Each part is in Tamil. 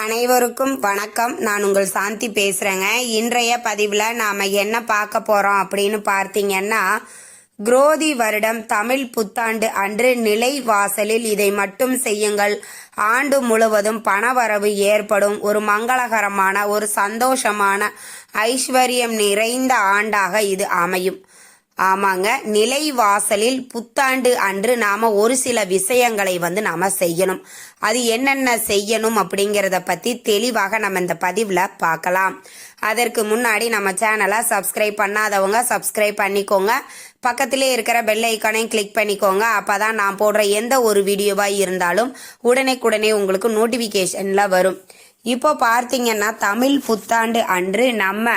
அனைவருக்கும் வணக்கம். நான் உங்கள் சாந்தி பேசுகிறேங்க இன்றைய பதிவில் நாம் என்ன பார்க்க போகிறோம் அப்படின்னு பார்த்தீங்கன்னா குரோதி வருடம் தமிழ் புத்தாண்டு அன்று நிலை வாசலில் இதை மட்டும் செய்யுங்கள். ஆண்டு முழுவதும் பணவரவு ஏற்படும். ஒரு மங்களகரமான ஒரு சந்தோஷமான ஐஸ்வர்யம் நிறைந்த ஆண்டாக இது அமையும். ஆமாங்க. நிலை வாசலில் புத்தாண்டு அன்று நாம ஒரு சில விஷயங்களை வந்து நாம செய்யணும். அது என்னென்ன செய்யணும் அப்படிங்கிறத பத்தி தெளிவாக நம்ம இந்த பதிவுல பார்க்கலாம். அதற்கு முன்னாடி நம்ம சேனலை சப்ஸ்கிரைப் பண்ணாதவங்க சப்ஸ்கிரைப் பண்ணிக்கோங்க. பக்கத்திலே இருக்கிற பெல் ஐக்கானையும் கிளிக் பண்ணிக்கோங்க. அப்பதான் நான் போடுற எந்த ஒரு வீடியோவாக இருந்தாலும் உடனே உங்களுக்கு நோட்டிஃபிகேஷனில் வரும். இப்போ பார்த்தீங்கன்னா தமிழ் புத்தாண்டு அன்று நம்ம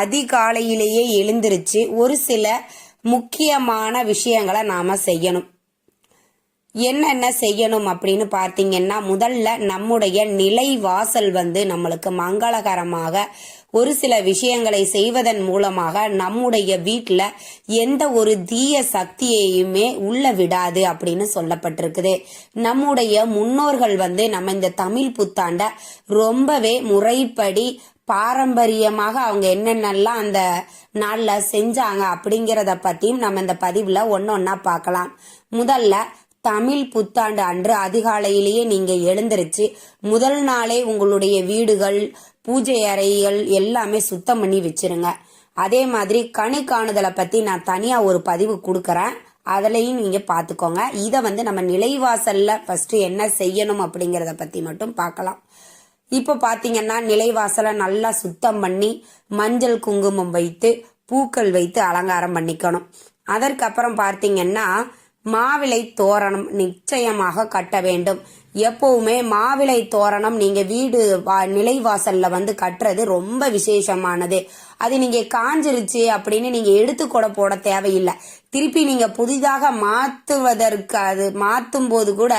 அதிகாலையிலேயே எழுந்திருச்சு ஒரு சில முக்கியமான விஷயங்களை நாம செய்யணும். என்னென்ன செய்யணும் அப்படின்னு பார்த்தீங்கன்னா முதல்ல நம்முடைய நிலை வாசல் வந்து நம்மளுக்கு மங்களகரமாக ஒரு சில விஷயங்களை செய்வதன் மூலமாக நம்முடைய வீட்டில் எந்த ஒரு தீய சக்தியையுமே உள்ள விடாது அப்படின்னு சொல்லப்பட்டிருக்குது. நம்முடைய முன்னோர்கள் வந்து நம்ம இந்த தமிழ் புத்தாண்ட ரொம்பவே முறைப்படி பாரம்பரியமாக அவங்க என்னென்னலாம் அந்த நாளில் செஞ்சாங்க அப்படிங்கிறத பற்றியும் நம்ம இந்த பதிவில் ஒன்று ஒன்றா பார்க்கலாம். முதல்ல தமிழ் புத்தாண்டு அன்று அதிகாலையிலேயே நீங்க எழுந்திருச்சு முதல் நாளே உங்களுடைய வீடுகள் பூஜை அறைகள் எல்லாமே சுத்தம் பண்ணி வச்சிருங்க. அதே மாதிரி கனி காணுதலை பத்தி நான் தனியா ஒரு பதிவு கொடுக்கறேன். அதுலயும் நீங்க பாத்துக்கோங்க. இதை வந்து நம்ம நிலைவாசல்ல ஃபர்ஸ்ட் என்ன செய்யணும் அப்படிங்கறத பத்தி மட்டும் பார்க்கலாம் இப்போ பாத்தீங்கன்னா நிலைவாசலை நல்லா சுத்தம் பண்ணி மஞ்சள் குங்குமம் வைத்து பூக்கள் வைத்து அலங்காரம் பண்ணிக்கணும். அதற்கப்புறம் பார்த்தீங்கன்னா மாவிளை தோரணம் நிச்சயமாக கட்ட வேண்டும். எப்பவுமே மாவிளை தோரணம் நீங்க வீடு நிலைவாசல்ல வந்து கட்டுறது ரொம்ப விசேஷமானது. அது நீங்க காஞ்சிருச்சு அப்படின்னு நீங்க எடுத்து கூட போட தேவையில்லை. திருப்பி நீங்க புதிதாக மாத்துவதற்கு அது மாத்தும் போது கூட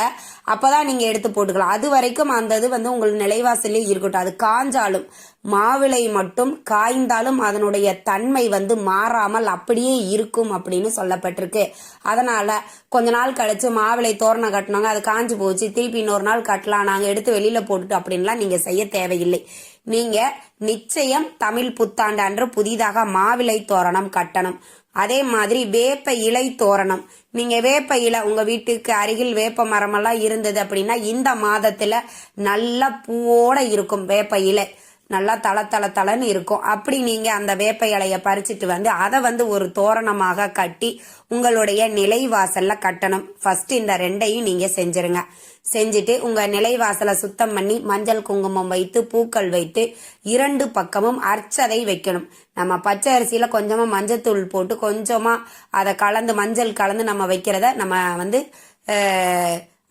அப்பதான் நீங்க எடுத்து போட்டுக்கலாம். அது வரைக்கும் அந்த இது வந்து உங்கள் நிலைவாசலே இருக்கட்டும். அது காஞ்சாலும் மாவிளை மட்டும் காய்ந்தாலும் அதனுடைய தன்மை வந்து மாறாமல் அப்படியே இருக்கும் அப்படின்னு சொல்லப்பட்டிருக்கு. அதனால கொஞ்ச நாள் கழிச்சு மாவிளை தோரணம் கட்டினாங்க அது காஞ்சி போச்சு. திருப்பி இன்னொரு நாள் கட்டலாம். நாங்க எடுத்து வெளியில போட்டுட்டு அப்படின்லாம் நீங்க செய்ய தேவையில்லை. நீங்க நிச்சயம் தமிழ் புத்தாண்டு அன்று புதிதாக மாவிளை தோரணம் கட்டணும். அதே மாதிரி வேப்ப இலை தோரணம். நீங்க வேப்ப இலை உங்க வீட்டுக்கு அருகில் வேப்ப மரமெல்லாம் இருந்தது அப்படின்னா இந்த மாதத்துல நல்ல பூவோட இருக்கும் வேப்ப இலை. நல்லா தள தள தளன்னு இருக்கும். அப்படி நீங்க அந்த வேப்ப இலைய பறிச்சுட்டு வந்து அதை வந்து ஒரு தோரணமாக கட்டி உங்களுடைய நிலைவாசல்ல கட்டணும். ஃபர்ஸ்ட் இந்த ரெண்டையும் நீங்க செஞ்சிருங்க. செஞ்சுட்டு உங்க நிலைவாசலை சுத்தம் பண்ணி மஞ்சள் குங்குமம் வைத்து பூக்கள் வைத்து இரண்டு பக்கமும் அர்ச்சதை வைக்கணும். நம்ம பச்சை அரிசியில கொஞ்சமா மஞ்சத்தூள் போட்டு கொஞ்சமா அதை கலந்து மஞ்சள் கலந்து நம்ம வைக்கிறத நம்ம வந்து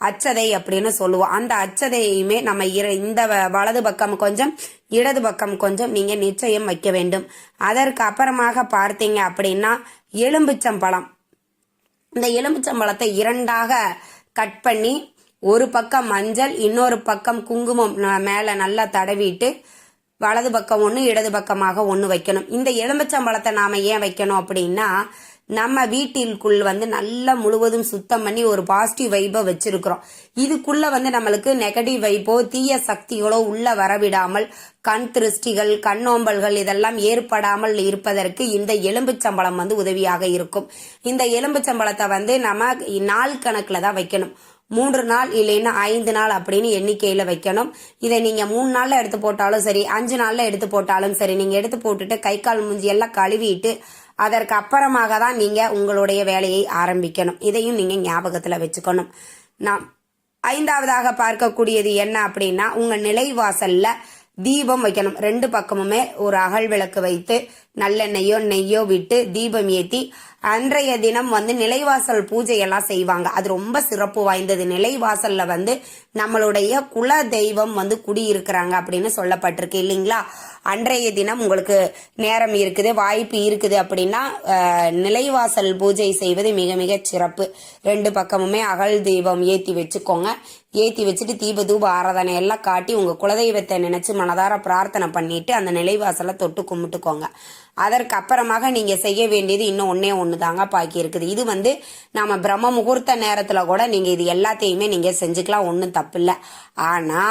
அச்சதை அப்படின்னு சொல்லுவோம். அந்த அச்சதையுமே நம்ம இந்த வலது பக்கம் கொஞ்சம் இடது பக்கம் கொஞ்சம் நீங்க நிச்சயம் வைக்க வேண்டும். அதற்கு அப்புறமாக பார்த்தீங்க அப்படின்னா எலும்பிச்சம்பழம் இந்த எலும்பிச்சம்பழத்தை இரண்டாக கட் பண்ணி ஒரு பக்கம் மஞ்சள் இன்னொரு பக்கம் குங்குமம் மேலே நல்லா தடவிட்டு வலது பக்கம் ஒன்று இடது பக்கமாக ஒன்று வைக்கணும். இந்த எலும்புச்சம்பழத்தை நாம ஏன் வைக்கணும் அப்படின்னா நம்ம வீட்டிற்குள் வந்து நல்லா முழுவதும் சுத்தம் பண்ணி ஒரு பாசிட்டிவ் வைப்பை வச்சிருக்கிறோம். இதுக்குள்ள வந்து நம்மளுக்கு நெகட்டிவ் வைப்போ தீய சக்திகளோ உள்ள வரவிடாமல் கண் திருஷ்டிகள் கண்ணோம்பல்கள் இதெல்லாம் ஏற்படாமல் இருப்பதற்கு இந்த எலும்புச்சம்பளம் வந்து உதவியாக இருக்கும். இந்த எலும்புச்சம்பளத்தை வந்து நம்ம நாள் கணக்குல தான் வைக்கணும். மூன்று நாள் இல்லைன்னா ஐந்து நாள் அப்படின்னு எண்ணிக்கையில வைக்கணும். இதை நீங்க மூணு நாள்ல எடுத்து போட்டாலும் சரி அஞ்சு நாள்ல எடுத்து போட்டாலும் சரி நீங்க எடுத்து போட்டுட்டு கை கால் மூஞ்சி எல்லாம் கழுவிட்டு அதற்கு அப்புறமாக தான் நீங்கள் உங்களுடைய வேலையை ஆரம்பிக்கணும். இதையும் நீங்கள் ஞாபகத்தில் வச்சுக்கணும். நாம் ஐந்தாவதாக பார்க்கக்கூடியது என்ன அப்படின்னா உங்கள் நிலைவாசலில் தீபம் வைக்கணும். ரெண்டு பக்கமுமே ஒரு அகல் விளக்கு வைத்து நல்லெண்ணெயோ நெய்யோ விட்டு தீபம் ஏத்தி அன்றைய தினம் வந்து நிலைவாசல் பூஜையெல்லாம் செய்வாங்க. அது ரொம்ப சிறப்பு வாய்ந்தது. நிலைவாசல்ல வந்து நம்மளுடைய குல தெய்வம் வந்து குடியிருக்கிறாங்க அப்படின்னு சொல்லப்பட்டிருக்கு இல்லைங்களா? அன்றைய தினம் உங்களுக்கு நேரம் இருக்குது வாய்ப்பு இருக்குது அப்படின்னா நிலைவாசல் பூஜை செய்வது மிக மிக சிறப்பு. ரெண்டு பக்கமுமே அகல் தெய்வம் ஏத்தி வச்சுக்கோங்க. ஏத்தி வச்சுட்டு தீப தூப ஆராதனை எல்லாம் காட்டி உங்க குலதெய்வத்தை நினைச்சு மனதார பிரார்த்தனை பண்ணிட்டு அந்த நிலைவாசலை தொட்டு கும்பிட்டுக்கோங்க. அதற்கு அப்புறமாக நீங்க செய்ய வேண்டியது இன்னும் ஒன்னே ஒன்று தாங்க பாக்கி இருக்குது. இது வந்து நாம பிரம்ம முகூர்த்த நேரத்துல கூட நீங்க இது எல்லாத்தையுமே நீங்க செஞ்சுக்கலாம் ஒன்றும் தப்பு இல்லை ஆனா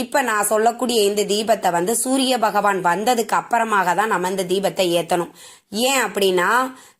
இப்ப நான் சொல்லக்கூடிய இந்த தீபத்தை வந்து சூரிய பகவான் வந்ததுக்கு அப்புறமாக தான் நம்ம இந்த தீபத்தை ஏத்தணும். ஏன் அப்படின்னா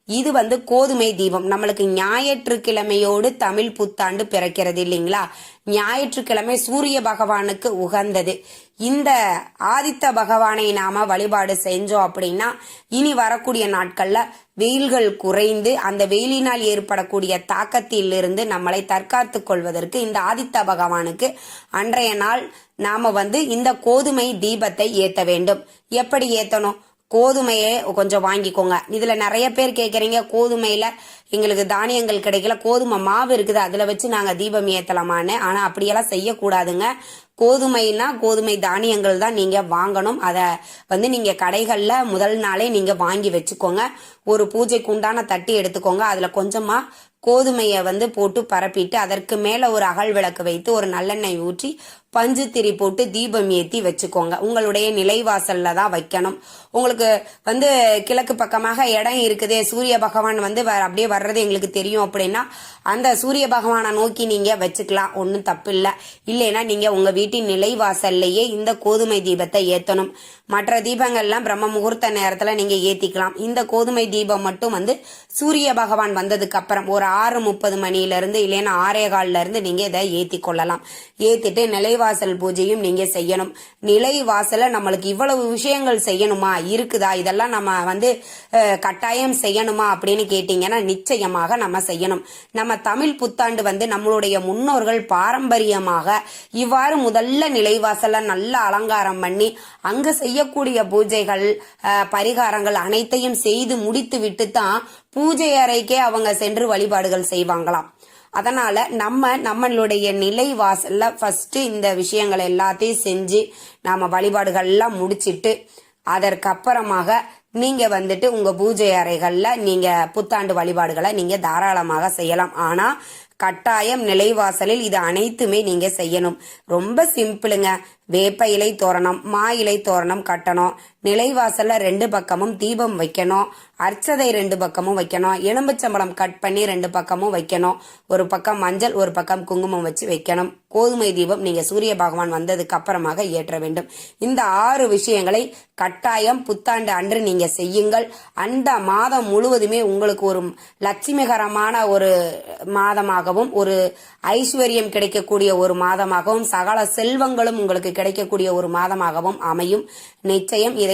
இது வந்து கோதுமை தீபம். நம்மளுக்கு ஞாயிற்றுக்கிழமையோடு தமிழ் புத்தாண்டு பிறக்கிறது இல்லைங்களா? ஞாயிற்றுக்கிழமை சூரிய பகவானுக்கு உகந்தது. இந்த ஆதித்த பகவானை நாம வழிபாடு செஞ்சோம் அப்படின்னா இனி வரக்கூடிய நாட்கள்ல வெயில்கள் குறைந்து அந்த வெயிலினால் ஏற்படக்கூடிய தாக்கத்திலிருந்து நம்மளை தற்காத்து கொள்வதற்கு இந்த ஆதித்த பகவானுக்கு அன்றைய நாள் நாம வந்து இந்த கோதுமை தீபத்தை ஏத்த வேண்டும். எப்படி ஏத்தணும்? கோதுமையை கொஞ்சம் வாங்கிக்கோங்க. இதில் நிறைய பேர் கேட்குறீங்க கோதுமையில் எங்களுக்கு தானியங்கள் கிடைக்கல கோதுமை மாவு இருக்குது அதில் வச்சு நாங்கள் தீபம் ஏற்றலாமான்னு ஆனால் அப்படியெல்லாம் செய்யக்கூடாதுங்க. கோதுமைனா கோதுமை தானியங்கள் தான் நீங்கள் வாங்கணும். அதை வந்து நீங்கள் கடைகளில் முதல் நாளே நீங்கள் வாங்கி வச்சுக்கோங்க. ஒரு பூஜைக்கு உண்டான தட்டி எடுத்துக்கோங்க. அதில் கொஞ்சமாக கோதுமையை வந்து போட்டு பரப்பிட்டு அதற்கு மேலே ஒரு அகல் விளக்கு வைத்து ஒரு நல்லெண்ணெய் ஊற்றி பஞ்சு திரி போட்டு தீபம் ஏற்றி வச்சுக்கோங்க. உங்களுடைய நிலைவாசலில் தான் வைக்கணும். உங்களுக்கு வந்து கிழக்கு பக்கமாக இடம் இருக்குது. சூரிய பகவான் வந்து வ- அப்படியே வர்றது எங்களுக்கு தெரியும் அப்படின்னா அந்த சூரிய பகவானை நோக்கி நீங்கள் வச்சுக்கலாம். ஒன்றும் தப்பு இல்லை இல்லைன்னா நீங்கள் உங்கள் வீட்டின் நிலைவாசல்லையே இந்த கோதுமை தீபத்தை ஏற்றணும் மற்ற தீபங்கள்லாம் பிரம்ம முகூர்த்த நேரத்தில் நீங்கள் ஏற்றிக்கலாம் இந்த கோதுமை தீபம் மட்டும் வந்து சூரிய பகவான் வந்ததுக்கு அப்புறம் ஒரு ஆறு முப்பது மணியிலேருந்து இல்லைன்னா ஆறே காலிலேருந்து நீங்கள் இதை ஏற்றி கொள்ளலாம். ஏத்திட்டு நிலைவாசல் பூஜையும் நீங்க செய்யணும். நிலைவாசல நம்மளுக்கு இவ்வளவு விஷயங்கள் செய்யணுமா? இருக்குதா? இதெல்லாம் நம்ம வந்து கட்டாயம் செய்யணுமா அப்படின்னு கேட்டீங்கன்னா நிச்சயமாக நம்ம செய்யணும். நம்ம தமிழ் புத்தாண்டு வந்து நம்மளுடைய முன்னோர்கள் பாரம்பரியமாக இவ்வாறு முதல்ல நிலைவாசல நல்ல அலங்காரம் பண்ணி அங்க செய்யக்கூடிய பூஜைகள் பரிகாரங்கள் அனைத்தையும் செய்து முடித்து விட்டு தான் பூஜை அறைக்கே அவங்க சென்று வழிபாடுகள் செய்வாங்களாம். அதனால நம்ம நம்மளுடைய நிலை வாசல்ல ஃபர்ஸ்ட் இந்த விஷயங்கள் எல்லாத்தையும் செஞ்சு நாம வழிபாடுகள்லாம் முடிச்சிட்டு அதற்கு நீங்க வந்துட்டு உங்க பூஜை அறைகள்ல நீங்க புத்தாண்டு வழிபாடுகளை நீங்க தாராளமாக செய்யலாம். ஆனா கட்டாயம் நிலைவாசலில் இது அனைத்துமே நீங்க செய்யணும். ரொம்ப சிம்பிளுங்க. வேப்ப இலை தோரணம் மா இலை தோரணம் கட்டணும். நிலைவாசல்ல ரெண்டு பக்கமும் தீபம் வைக்கணும். அர்ச்சதை ரெண்டு பக்கமும் வைக்கணும். எலும்புச்சம்பளம் கட் பண்ணி ரெண்டு பக்கமும் வைக்கணும். ஒரு பக்கம் மஞ்சள் ஒரு பக்கம் குங்குமம் வச்சு வைக்கணும். கோதுமை தீபம் நீங்க சூரிய பகவான் வந்ததுக்கு அப்புறமாக ஏற்ற வேண்டும். இந்த ஆறு விஷயங்களை கட்டாயம் புத்தாண்டு அன்று நீங்க செய்யுங்கள். அந்த மாதம் முழுவதுமே உங்களுக்கு ஒரு லட்சுமிகரமான ஒரு மாதமாகவும் ஒரு ஐஸ்வர்யம் கிடைக்கக்கூடிய ஒரு மாதமாகவும் சகல செல்வங்களும் உங்களுக்கு கிடைக்கக்கூடிய ஒரு மாதமாகவும் அமையும். நிச்சயம் இதை